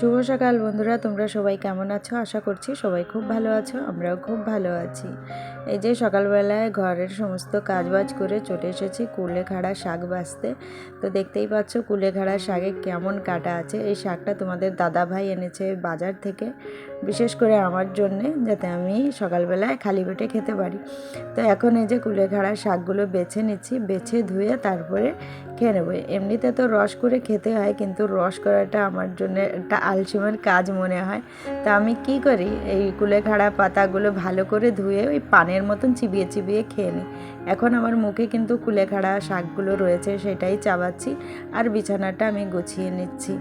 শুভ সকাল বন্ধুরা, তোমরা সবাই কেমন আছো? আশা করছি সবাই খুব ভালো আছো, আমরাও খুব ভালো আছি। এই যে সকালবেলায় ঘরের সমস্ত কাজবাজ করে চলে এসেছি কুলেখাড়া শাক বাঁচতে। তো দেখতেই পাচ্ছ কুলেখাড়া শাকে কেমন কাটা আছে। এই শাকটা তোমাদের দাদা ভাই এনেছে বাজার থেকে, বিশেষ করে আমার জন্যে, যাতে আমি সকালবেলায় খালি পেটে খেতে পারি। তো এখন এই যে কুলেখাড়া শাকগুলো বেছে নিচ্ছি, বেছে ধুয়ে তারপরে খেয়ে নেব। এমনিতে তো রস করে খেতে হয়, কিন্তু রস করাটা আমার জন্য একটা আলসিমের কাজ মনে হয়। তা আমি কি করি? এই কুলেখাড়া পাতাগুলো ভালো করে ধুয়ে ওই পানের মতন চিবিয়ে চিবিয়ে খেয়ে নিই। এখন আমার মুখে কিন্তু কুলেখাড়া শাকগুলো রয়েছে, সেটাই চাবাচ্ছি আর বিছানাটা আমি গুছিয়ে নিচ্ছি।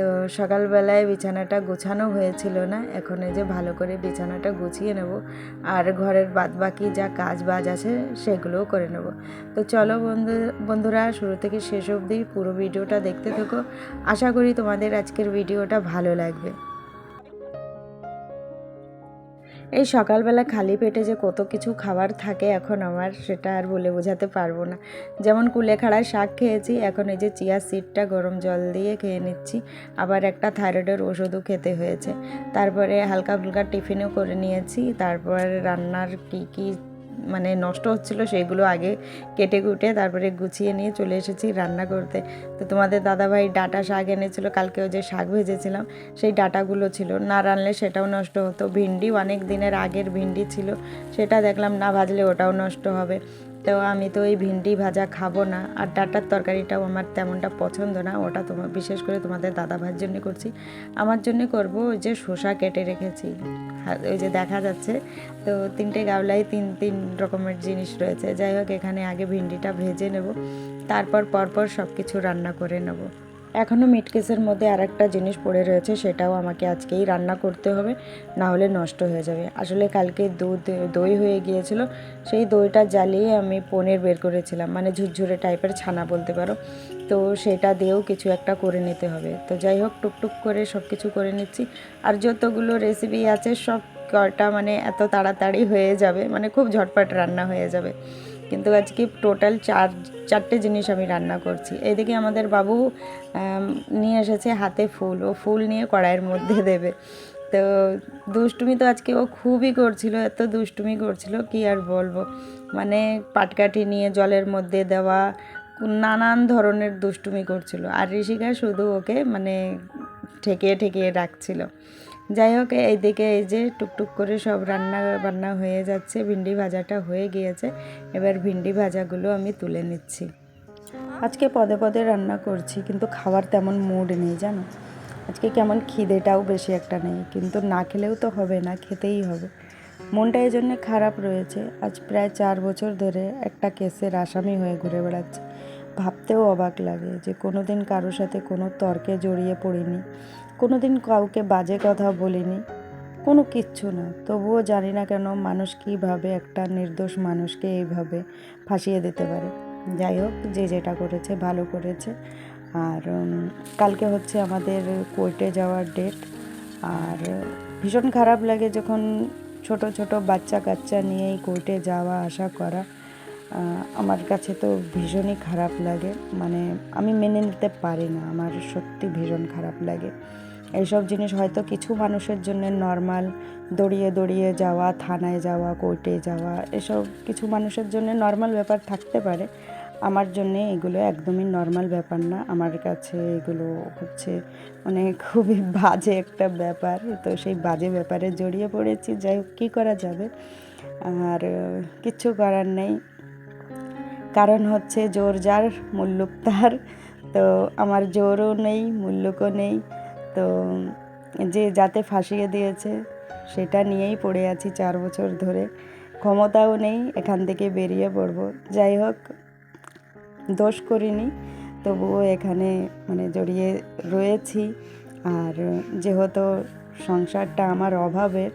তো সকালবেলায় বিছানাটা গোছানো হয়েছিল না। এখন এই যে ভালো করে বিছানাটা গুছিয়ে নেব। আর ঘরের বাদ বাকি যা কাজ বাজ আছে সেগুলোও করে নেব। তো চলো বন্ধু, বন্ধুরা, শুরু থেকে শেষ অবধি পুরো ভিডিওটা দেখতে থেকো। আশা করি তোমাদের আজকের ভিডিওটা ভালো লাগবে। এই সকালবেলা খালি পেটে যে কত কিছু খাবার থাকে এখন আমার, সেটা আর বলে বোঝাতে পারব না। যেমন কুলেখাড়ায় শাক খেয়েছি, এখন এই যে চিয়া সিডটা গরম জল দিয়ে খেয়ে নিচ্ছি। আবার একটা থাইরয়েডের ওষুধও খেতে হয়েছে। তারপরে হালকা ফুলকা টিফিনও করে নিয়েছি। তারপর রান্নার কী কী মানে নষ্ট হচ্ছিল, সেগুলো আগে কেটে কুটে তারপরে গুছিয়ে নিয়ে চলে এসেছি রান্না করতে। তো তোমাদের দাদাভাই ডাটা শাক এনেছিল কালকেও যে শাক ভেজেছিলাম, সেই ডাটাগুলো ছিল। না রানলে সেটাও নষ্ট হতো। ভিন্ডি অনেক দিনের আগের ভিন্ডি ছিল, সেটা দেখলাম না ভাজলে ওটাও নষ্ট হবে। তো আমি তো ওই ভিন্ডি ভাজা খাব না, আর ডাটার তরকারিটাও আমার তেমনটা পছন্দ না, ওটা তোমার বিশেষ করে তোমাদের দাদা ভাইয়ের জন্য করছি। আমার জন্য করব ওই যে শসা কেটে রেখেছি। ওই যে দেখা যাচ্ছে, তো তিনটে গাবলায় তিন তিন রকমের জিনিস রয়েছে। যাই হোক, এখানে আগে ভিন্ডিটা ভেজে নেব, তারপর পরপর সব কিছু রান্না করে নেব। এখনও মিটকেসের মধ্যে আর একটা জিনিস পড়ে রয়েছে, সেটাও আমাকে আজকেই রান্না করতে হবে না হলে নষ্ট হয়ে যাবে। আসলে কালকে দুধ, দই হয়ে গিয়েছিল, সেই দইটা জ্বালিয়ে আমি পনির বের করেছিলাম মানে ঝুরঝুরে টাইপের ছানা বলতে পারো। তো সেটা দিয়েও কিছু একটা করে নিতে হবে। তো যাই হোক, টুকটুক করে সব কিছু করে নিচ্ছি। আর যতগুলো রেসিপি আছে সব কটা মানে এত তাড়াতাড়ি হয়ে যাবে মানে খুব ঝটপট রান্না হয়ে যাবে। কিন্তু আজকে টোটাল চার, চারটে জিনিস আমি রান্না করছি। এইদিকে আমাদের বাবু নিয়ে এসেছে হাতে ফুল। ও ফুল নিয়ে কড়াইয়ের মধ্যে দেবে। তো দুষ্টুমি তো আজকে ও খুবই করছিল, এত দুষ্টুমি করছিল, কি আর বলব? মানে পাটকাঠি নিয়ে জলের মধ্যে দেওয়া, নানান ধরনের দুষ্টুমি করছিল। আর ঋষিকা শুধু ওকে মানে ঠেকিয়ে ঠেকিয়ে রাখছিল যাই হোক এইদিকে এই যে টুকটুক করে সব রান্না বান্না হয়ে যাচ্ছে, ভিন্ডি ভাজাটা হয়ে গিয়েছে। এবার ভিন্ডি ভাজাগুলো আমি তুলে নিচ্ছি। আজকে পদে পদে রান্না করছি, কিন্তু খাওয়ার তেমন মুড নেই, জানো? আজকে কেমন খিদেটাও বেশি একটা নেই, কিন্তু না খেলেও তো হবে না, খেতেই হবে। মনটা এই জন্যে খারাপ রয়েছে। আজ প্রায় চার বছর ধরে একটা কেসের আসামি হয়ে ঘুরে বেড়াচ্ছে। ভাবতেও অবাক লাগে যে কোনো দিন কারোর সাথে কোনো তর্কে জড়িয়ে পড়িনি কোনো দিন কাউকে বাজে কথা বলিনি, কোনো কিচ্ছু না। তবুও জানি না কেন মানুষ কীভাবে একটা নির্দোষ মানুষকে এইভাবে ফাঁসিয়ে দিতে পারে। যাই হোক, যে যেটা করেছে, ভালো করেছে। আর কালকে হচ্ছে আমাদের কোর্টে যাওয়ার ডেট। আর, ভীষণ খারাপ লাগে যখন ছোট ছোট বাচ্চা কাচ্চা নিয়েই কোর্টে যাওয়া, আসা করা। আমার কাছে তো ভীষণই খারাপ লাগে। মানে আমি মেনে নিতে পারি না, আমার সত্যি ভীষণ খারাপ লাগে। এইসব জিনিস হয়তো কিছু মানুষের জন্য নর্মাল দড়িয়ে দড়িয়ে যাওয়া, থানায় যাওয়া কোর্টে যাওয়া, এসব কিছু মানুষের জন্য নর্মাল ব্যাপার থাকতে পারে। আমার জন্য এগুলো একদমই নর্মাল ব্যাপার না। আমার কাছে এগুলো হচ্ছে মানে খুবই বাজে একটা ব্যাপার। তো সেই বাজে ব্যাপারে জড়িয়ে পড়েছি। যাই হোক, কী করা যাবে? আর কিচ্ছু করার নেই। কারণ হচ্ছে জোর যার মুল্লুক তার। তো আমার জোরও নেই মুল্লুকও নেই। তো যে যাতে ফাঁসিয়ে দিয়েছে, সেটা নিয়েই পড়ে আছি চার বছর ধরে। ক্ষমতাও নেই, এখান থেকে বেরিয়ে পড়ব। যাই হোক, দোষ করিনি, তবুও এখানে মানে জড়িয়ে রয়েছি। আর যেহেতু সংসারটা আমার অভাবের,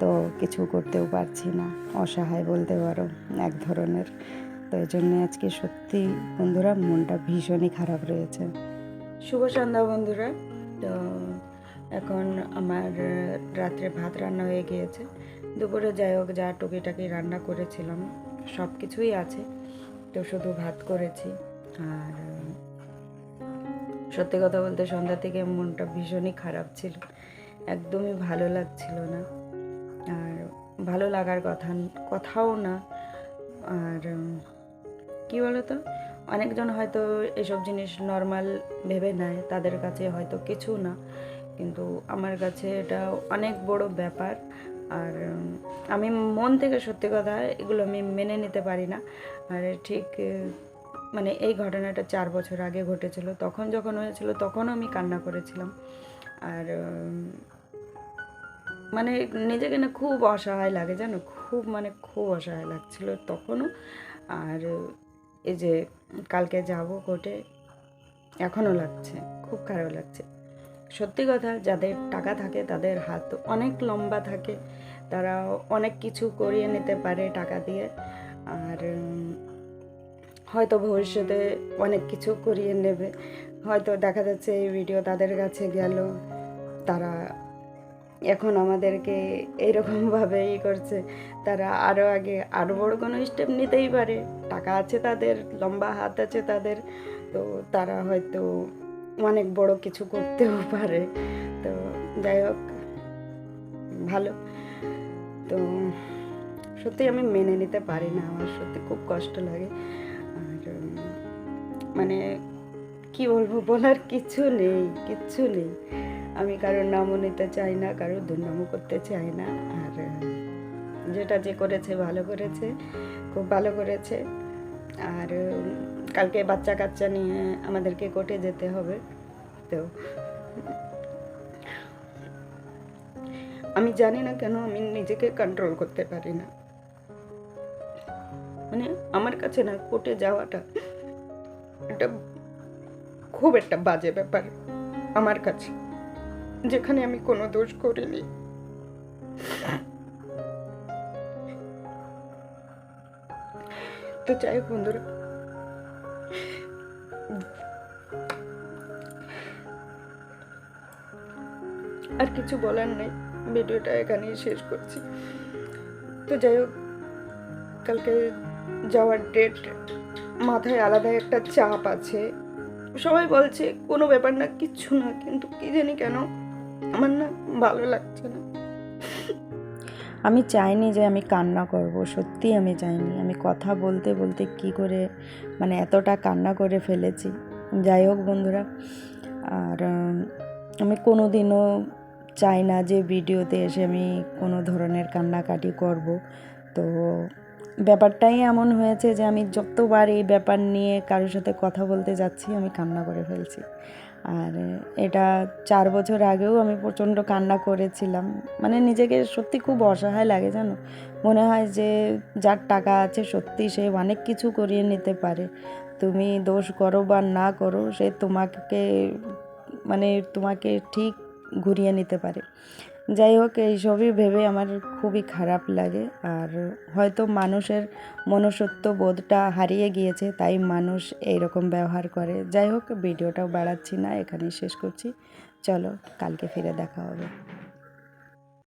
তো কিছু করতেও পারছি না। অসহায় বলতে পারো, এক ধরনের। তো এই জন্য আজকে সত্যি বন্ধুরা মনটা ভীষণই খারাপ রয়েছে। শুভ সন্ধ্যা বন্ধুরা। তো এখন আমার রাত্রে ভাত রান্না হয়ে গিয়েছে। দুপুরে যাই হোক, যা টুকিটাকি রান্না করেছিলাম, সব কিছুই আছে। তো শুধু ভাত করেছি। আর সত্যি কথা বলতে সন্ধ্যা থেকে মনটা ভীষণই খারাপ ছিল। একদমই ভালো লাগছিল না। আর ভালো লাগার কথা, কথাও না। আর কি বলতো? অনেকজন হয়তো এসব জিনিস নর্মাল ভেবে নেয়, তাদের কাছে হয়তো কিছু না। কিন্তু আমার কাছে এটা অনেক বড় ব্যাপার। আর আমি মন থেকে সত্যি কথা এগুলো আমি মেনে নিতে পারি না। আর ঠিক মানে এই ঘটনাটা চার বছর আগে ঘটেছিল। তখন যখন হয়েছিল, তখনও আমি কান্না করেছিলাম। আর মানে নিজেকে না খুব অসহায় লাগে, জানো? খুব মানে খুব অসহায় লাগছিল তখনও। আর এই যে কালকে যাব কোর্টে, এখনও লাগছে, খুব খারাপ লাগছে। সত্যি কথা, যাদের টাকা থাকে তাদের হাত অনেক লম্বা থাকে তারা অনেক কিছু করিয়ে নিতে পারে টাকা দিয়ে। আর হয়তো ভবিষ্যতে অনেক কিছু করিয়ে নেবে। হয়তো দেখা যাচ্ছে এই ভিডিও তাদের কাছে গেল, তারা এখন আমাদেরকে এইরকমভাবে ই করছে, তারা আরও আগে আরও বড় কোনো স্টেপ নিতেই পারে। টাকা আছে তাদের, লম্বা হাত আছে তাদের, তো তারা হয়তো অনেক বড় কিছু করতেও পারে। তো যাই হোক, ভালো। তো সত্যি আমি মেনে নিতে পারি না, আমার সত্যি খুব কষ্ট লাগে। আর মানে কি বলব, বলার কিছু নেই কিচ্ছু নেই। আমি কারোর নামও নিতে চাই না, কারোর দুর্নামও করতে চাই না। আর, যেটা যে করেছে ভালো করেছে, খুব ভালো করেছে। আর কালকে বাচ্চা কাচ্চা নিয়ে আমাদেরকে কোর্টে যেতে হবে। তো, আমি জানি না কেন আমি নিজেকে কন্ট্রোল করতে পারি না। মানে আমার কাছে না, কোর্টে যাওয়াটা এটা খুব একটা বাজে ব্যাপার আমার কাছে। যেখানে আমি কোনো দোষ করিনি। তো যাই হোক বন্ধুরা। আর কিছু বলার নেই, ভিডিওটা এখানেই শেষ করছি। তো যাই হোক, কালকে যাওয়ার ডেট মাথায় আলাদা একটা চাপ আছে। সবাই বলছে, কোনো ব্যাপার না, কিচ্ছু না, কিন্তু কি জানি কেন, আমার না ভালো লাগছে না। আমি চাইনি যে আমি কান্না করব, সত্যি আমি চাইনি। আমি কথা বলতে বলতে কি করে মানে এতটা কান্না করে ফেলেছি। যাই হোক বন্ধুরা, আর আমি কোনো দিনও চাই না যে ভিডিওতে এসে আমি কোনো ধরনের কান্নাকাটি করব। তো ব্যাপারটাই এমন হয়েছে যে আমি যতবার এই ব্যাপার নিয়ে কারোর সাথে কথা বলতে যাচ্ছি, আমি কান্না করে ফেলছি। আর এটা চার বছর আগেও আমি প্রচণ্ড কান্না করেছিলাম। মানে নিজেকে সত্যি খুব অসহায় লাগে, জানো? মনে হয় যে যার টাকা আছে সত্যি সে অনেক কিছু করিয়ে নিতে পারে। তুমি দোষ করো বা না করো, সে তোমাকে মানে তোমাকে ঠিক ঘুরিয়ে নিতে পারে। যাই হোক এইসবই ভেবে আমার খুবই খারাপ লাগে। আর হয়তো মানুষের মনুষ্যত্ব বোধটা হারিয়ে গিয়েছে, তাই মানুষ এইরকম ব্যবহার করে। যাই হোক, ভিডিওটাও বাড়াচ্ছি না, এখানেই শেষ করছি। চলো, কালকে ফিরে দেখা হবে।